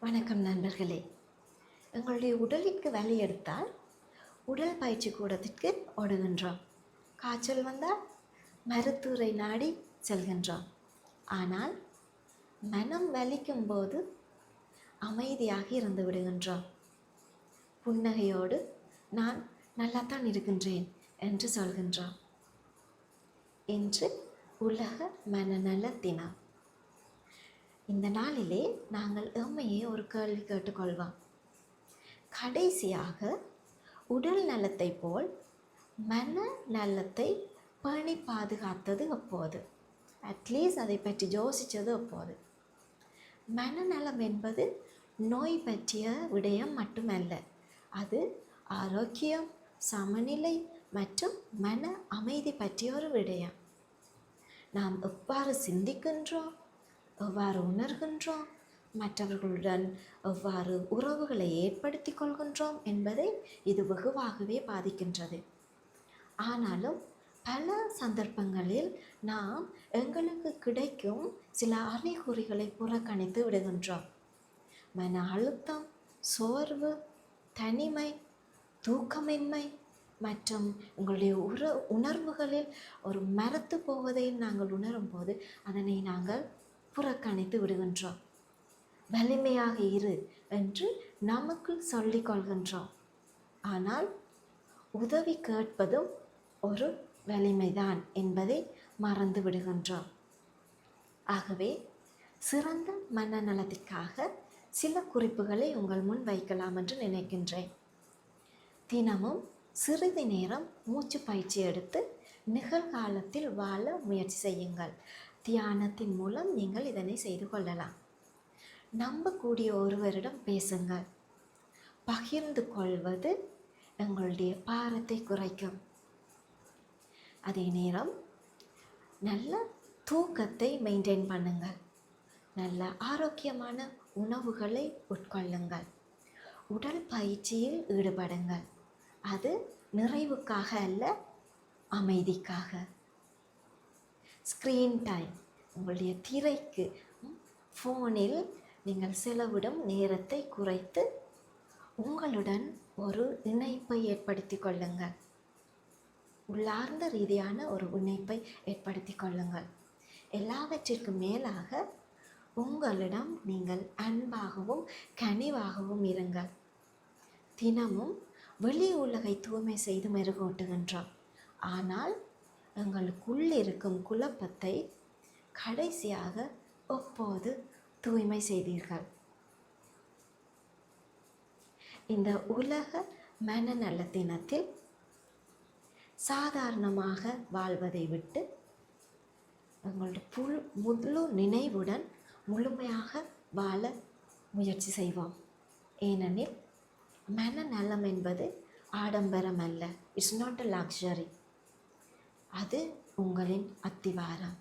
வணக்கம் நண்பர்களே. எங்களுடைய உடலிற்கு வலி எடுத்தால் உடல் பயிற்சி கூடத்திற்கு ஓடுகின்றோம். காய்ச்சல் வந்தால் மருத்துவரை நாடி செல்கின்றோம். ஆனால் மனம் வலிக்கும் போது அமைதியாக இருந்து விடுகின்றோம். புன்னகையோடு நான் நல்லாத்தான் இருக்கின்றேன் என்று சொல்கின்றோம். இன்று உலக மனநல தினம். இந்த நாளிலே நாங்கள் எம்மையே ஒரு கேள்வி கேட்டுக்கொள்வோம். கடைசியாக உடல் நலத்தை போல் மன நலத்தை பேணி பாதுகாத்தது அப்போது அட்லீஸ்ட் அதை பற்றி யோசித்தது அப்போது மனநலம் என்பது நோய் பற்றிய விடயம் மட்டுமல்ல அது ஆரோக்கியம் சமநிலை மற்றும் மன அமைதி பற்றிய ஒரு விடயம். நாம் எவ்வாறு சிந்திக்கின்றோம்? எவ்வாறு உணர்கின்றோம்? மற்றவர்களுடன் எவ்வாறு உறவுகளை ஏற்படுத்தி கொள்கின்றோம் என்பதை இது வெகுவாகவே பாதிக்கின்றது. ஆனாலும் பல சந்தர்ப்பங்களில் நாம் எங்களுக்கு கிடைக்கும் சில அறிகுறிகளை புறக்கணித்து விடுகின்றோம். மன அழுத்தம் சோர்வு தனிமை தூக்கமின்மை மற்றும் உங்களுடைய உற உணர்வுகளில் ஒரு மரத்து போவதை நாங்கள் உணரும்போது அதனை நாங்கள் புறக்கணித்து விடுகின்றோம். வலிமையாக இரு என்று நமக்குள் சொல்லிக் கொள்கின்றோம். ஆனால் உதவி கேட்பதும் ஒரு வலிமைதான் என்பதை மறந்து விடுகின்றோம். ஆகவே சிறந்த மனநலத்திற்காக சில குறிப்புகளை உங்கள் முன் வைக்கலாம் என்று நினைக்கின்றேன். தினமும் சிறிது நேரம் மூச்சு பயிற்சி எடுத்து நிகழ்காலத்தில் வாழ முயற்சி செய்யுங்கள். தியானத்தின் மூலம் நீங்கள் இதனை செய்து கொள்ளலாம். நம்பக்கூடிய ஒருவரிடம் பேசுங்கள். பகிர்ந்து கொள்வது எங்களுடைய பாரத்தை குறைக்கும். அதே நேரம் நல்ல தூக்கத்தை மெயின்டைன் பண்ணுங்கள். நல்ல ஆரோக்கியமான உணவுகளை உட்கொள்ளுங்கள். உடல் பயிற்சியில் ஈடுபடுங்கள். அது நிறைவுக்காக அல்ல அமைதிக்காக. ஸ்க்ரீன் டைம் உங்களுடைய திரைக்கு ஃபோனில் நீங்கள் செலவிடும் நேரத்தை குறைத்து உங்களுடன் ஒரு இணைப்பை ஏற்படுத்தி கொள்ளுங்கள். உள்ளார்ந்த ரீதியான ஒரு இணைப்பை ஏற்படுத்தி கொள்ளுங்கள். எல்லாவற்றிற்கும் மேலாக உங்களிடம் நீங்கள் அன்பாகவும் கனிவாகவும் இருங்கள். தினமும் வெளி உலகை தூய்மை செய்து மெருகூட்டுகின்றோம். ஆனால் எங்களுக்குள் இருக்கும் குழப்பத்தை கடைசியாக எப்போது தூய்மை செய்தீர்கள்? இந்த உலக மனநல தினத்தில் சாதாரணமாக வாழ்வதை விட்டு எங்களுடைய புல் முழு நினைவுடன் முழுமையாக வாழ முயற்சி செய்வோம். ஏனெனில் மனநலம் என்பது ஆடம்பரம் அல்ல. இட்ஸ் நாட் அ லக்ஸரி அது உங்களின் அத்திவாரம்.